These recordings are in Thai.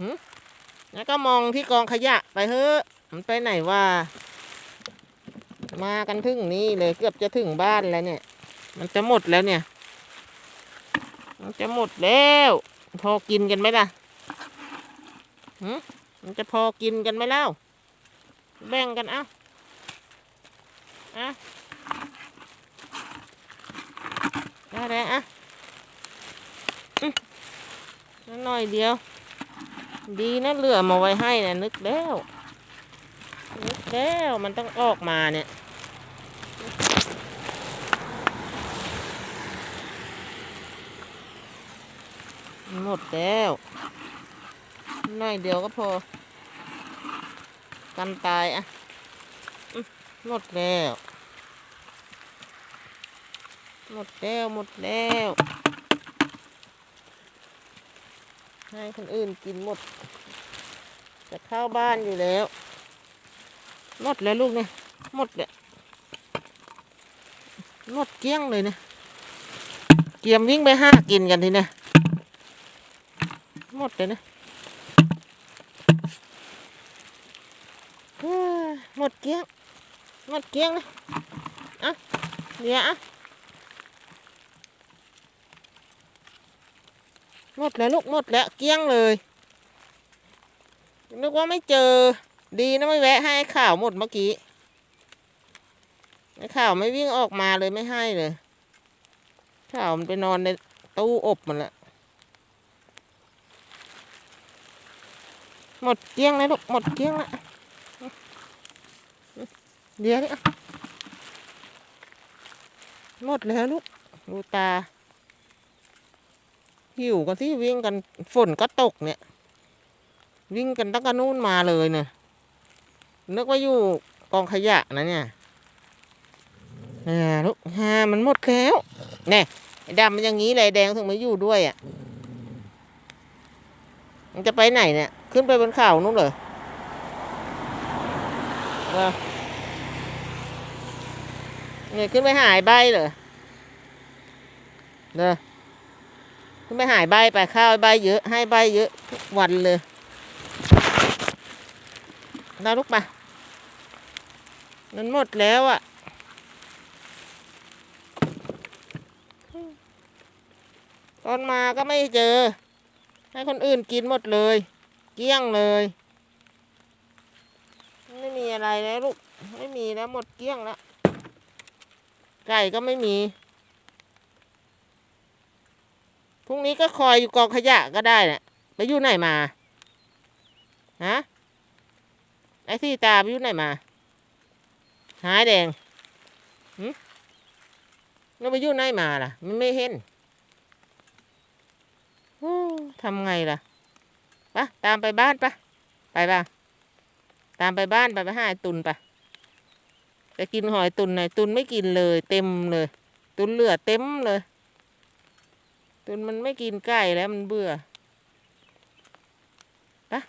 หึแล้วก็มองที่กองขยะไปเฮ้อะมันไปไหนว่ามากันถึงนี่เลยเกือบจะถึงบ้านแล้วเนี่ย มันจะหมดแล้วเนี่ย มันจะหมดแล้ว พอกินกันไหมล่ะหึมันจะพอกินกันไหมเล่า แบ่งกันเอ้าอะอะไรอะอืมนิดหน่อยเดียว ดีนะเหลือมาไว้ให้นะนึกแล้วนึกแล้วมันต้องออกมาเนี่ยหมดแล้วหน่อยเดียวก็พอกันตายอะหมดแล้ว หมดแล้ว หมดแล้ว ให้คนอื่นกินหมด จะเข้าบ้านอยู่แล้ว หมดแล้วลูกเนี่ย หมดเลยหมดเกี้ยงเลยเนี่ย เกียมวิ่งไปห้ากินกันทีเนี่ย หมดเลยนะเอ้ยหมดเกี้ยง หมดเกี้ยงเลยอะเดี๋ยวอะ หมดแล้วลูกหมดแล้วเกลี้ยงเลย นึกว่าไม่เจอ ดีนะไม่แวะให้ข่าวหมดเมื่อกี้ไอ้ข่าวไม่วิ่งออกมาเลยไม่ให้เลย ข่าวมันไปนอนในตู้อบมันละหมดเกลี้ยงเลยลูกหมดเกลี้ยงละเดี๋ยวดิอะหมดแล้วลูกดูตา หิวกันที่วิ่งกันฝนก็ตกเนี่ย วิ่งกันตั้งแต่นู่นมาเลยเนี่ยนึกว่าอยู่กองขยะนะเนี่ยอ่าลูกฮ่ามันหมดแล้วแน่ไอ้ดำมันอย่างนี้เลยแดงถึงมาอยู่ด้วยอะมันจะไปไหนเนี่ย ขึ้นไปบนเขานู่นเหรอเหรอเนี่ยขึ้นไปหายใบเหรอเด้อ ไปหายใบไปข้าวใบเยอะ ให้ใบเยอะทุกวันเลยเราลุกมามันหมดแล้วอะ่ะตอนมาก็ไม่เจอ ให้คนอื่นกินหมดเลย เกลี้ยงเลย ไม่มีอะไรแล้วลูก ไม่มีแล้วหมดเกลี้ยงแล้ว ไก่ก็ไม่มี พ รุ่งนี้ก็คอยอยู่กองขยะก็ได้น่ะไปอยู่ไหนมา ฮะ ไอ้ที่ตาไปอยู่ไหนมา หายแดงหืมแล้วไปอยู่ไหนมาล่ะ มันไม่เห็นโอ้ทำไงล่ะปะตามไปบ้านปะไปปะตามไปบ้านไปไปหาไอตุนปะไปกินหอยตุนหน่อยตุนไม่กินเลย เต็มเลย ตุนเหลือเต็มเลย ตุนมันไม่กินไก่แล้วมันเบื่อปะ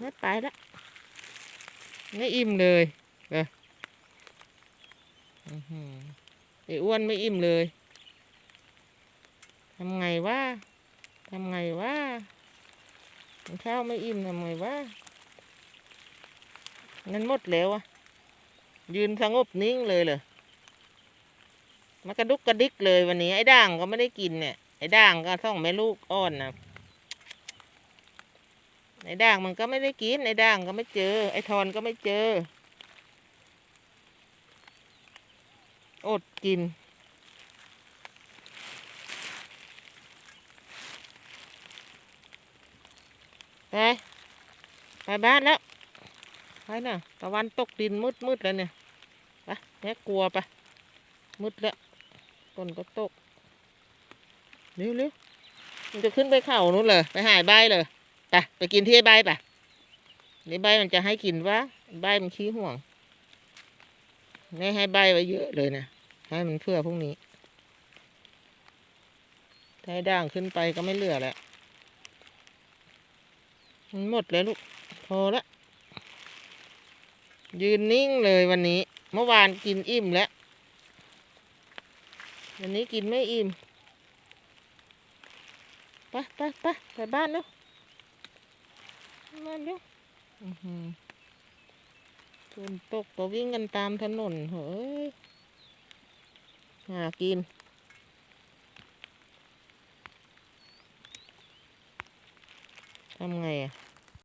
ไม่ไปละไม่อิ่มเลยเอออื้ออไอ้อ้วนไม่อิ่มเลยทำไงวะทำไงวะข้าวไม่อิ่มทำไงวะนั่นหมดแล้วอะยืนสงบนิ่งเลยเลย มากระดุกกระดิกเลยวันนี้ไอ้ด่างก็ไม่ได้กินเนี่ยไอ้ด่างก็ส่องแม่ลูกอ่อนนะไอ้ด่างมันก็ไม่ได้กินไอ้ด่างก็ไม่เจอ ไอ้ทอนก็ไม่เจอ อดกิน ไป ไปบ้านแล้วไปน่ะตะวันตกดินมืดมืดแล้วเนี่ย ไปแม่กลัวไปมืดแล้ว ฝนก็ตกเร็วเร็วมันจะขึ้นไปเขานู้นเลยไปหายใบเลยไปไปกินที่ไอ้ใบไปนี่ใบมันจะให้กินวะใบมันขี้ห่วงไม่ให้ใบไว้เยอะเลยนะให้มันเพื่อพรุ่งนี้ถ้าให้ด่างขึ้นไปก็ไม่เหลือแล้วมันหมดแล้วลูกพอละยืนนิ่งเลยวันนี้ เมื่อวานกินอิ่มแล้ว วันนี้กินไม่อิ่มไปไปไปไปบ้านแล้วมาเร็วอื้อหือฝนตกก็วิ่งกันตามถนนเฮ้ยหากินทำไงอะ